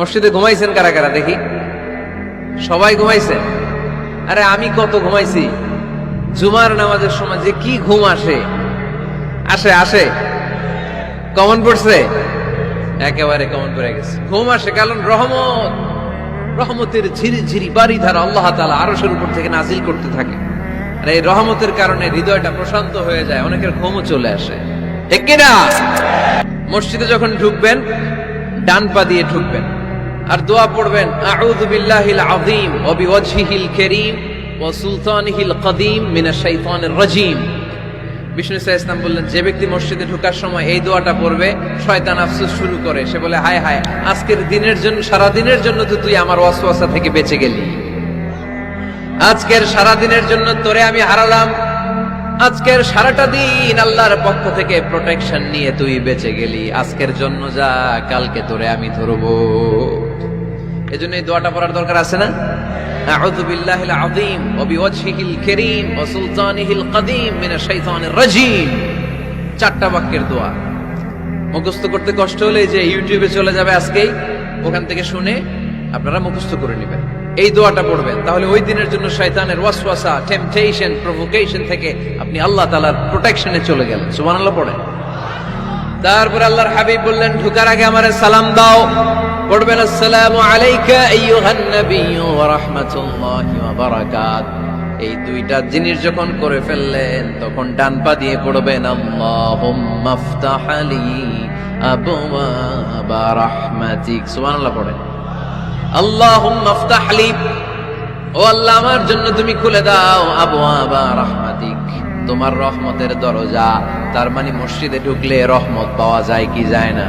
মসজিদে ঘুমাইছেন কারা কারা দেখি? সবাই ঘুমাইছেন আরে আমি কত ঘুমাইছি? জুমার নামাজের সময় যে কি ঘুম আসে? আসে আসে। কমন পড়ছে? একেবারে কমন পড়ে গেছে। ঘুম আসে কারণ রহমত। রহমতের ঝিরি ঝিরি বাড়ি ধারা আল্লাহ তালা আরশের উপর থেকে নাজিল করতে থাকে। আর এই রহমতের কারণে হৃদয়টা প্রশান্ত হয়ে যায়, অনেকের ঘুমও চলে আসে। ঠিক কিনা? মসজিদে যখন ঢুকবেন, ডান পা দিয়ে ঢুকবেন। আর দোয়া পড়বেন, আউযু বিল্লাহিল আযীম ওয়া বিওয়াজহিল কারীম ওয়া সুলতানিহিল কদীম মিনাশ শাইতানির রাজীম। বিষ্ণু ইসা ইসলাম বললেন, যে ব্যক্তি মসজিদে ঢোকার সময় এই দোয়াটা পড়বে, শয়তান আফসোস শুরু করে। সে বলে, হায় হায়, আজকের দিনের জন্য সারা দিনের জন্য তো তুই আমার ওয়াসওয়াসা থেকে বেঁচে গেলি। আজকের সারা দিনের জন্য তোরে আমি হারালাম। আজকের সারাটা দিন আল্লাহর পক্ষ থেকে প্রোটেকশন নিয়ে তুই বেঁচে গেলি। আজকের জন্য যা, কালকে তোরে আমি ধরবো। এজন্য এই দোয়াটা পড়ার দরকার আছে না? চারটা বাক্যের দোয়া। করতে কষ্ট হলে যে ইউটিউবে চলে যাবে আজকেই, ওখান থেকে শুনে আপনারা মুখস্থ করে নেবেন। এই দোয়াটা পড়বেন। তাহলে ওই দিনের জন্য শয়তানের ওয়াসওয়াসা টেম্পটেশন প্রভোকেশন থেকে আপনি আল্লাহ তাআলার প্রোটেকশনে চলে গেলেন। সুবহানাল্লাহ পড়েন। তারপর আল্লাহর হাবিব বললেন, ঢুকার আগে আমারে সালাম দাও। পড়বেন, আসসালামু আলাইকা আইয়ুহান নাবিয়্যু এই দুইটা জিনিস যখন করে ফেললেন, তখন ডান পা দিয়ে পড়বেন আলি আলি ও আল্লাহ, আমার জন্য তুমি খুলে দাও আবওয়াবা রাহমাতিক। তোমার রহমতের দরজা, তার মানে মসজিদে ঢুকলে রহমত পাওয়া যায় কি যায় না?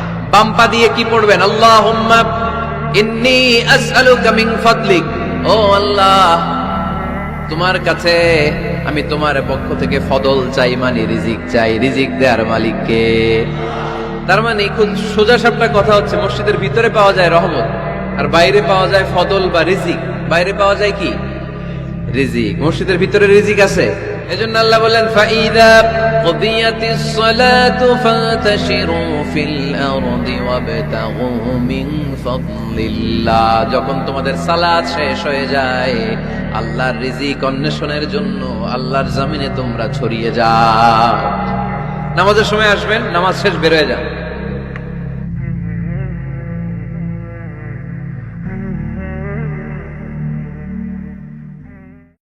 বাম পা দিয়ে কি পড়বেন? আল্লাহ ইন্নি আসআলুকা মিন ফাদলিক। ও আল্লাহ, তোমার কাছে আমি তোমার পক্ষ থেকে ফদল চাই মানে রিজিক চাই। রিজিক দেওয়ার মালিককে। তার মানে খুব সোজা সাপটা কথা হচ্ছে, মসজিদের ভিতরে পাওয়া যায় রহমত, আর বাইরে পাওয়া যায় ফদল বা রিজিক। বাইরে পাওয়া যায় কি? রিজিক। মসজিদের ভিতরে রিজিক আছে? এজন্য আল্লাহ বলেন, ফাইদা কুদিয়াতিস সালাতু ফাতাশিরু ফিল আরদি ওয়াবতাগু মিন ফাদলিল্লাহ। যখন তোমাদের সালাত শেষ হয়ে যায়, আল্লাহর রিজিক অন্বেষণের জন্য আল্লাহর জমিনে তোমরা ছড়িয়ে যাও। নামাজের সময় আসবেন, নামাজ শেষ বের হয়ে যান।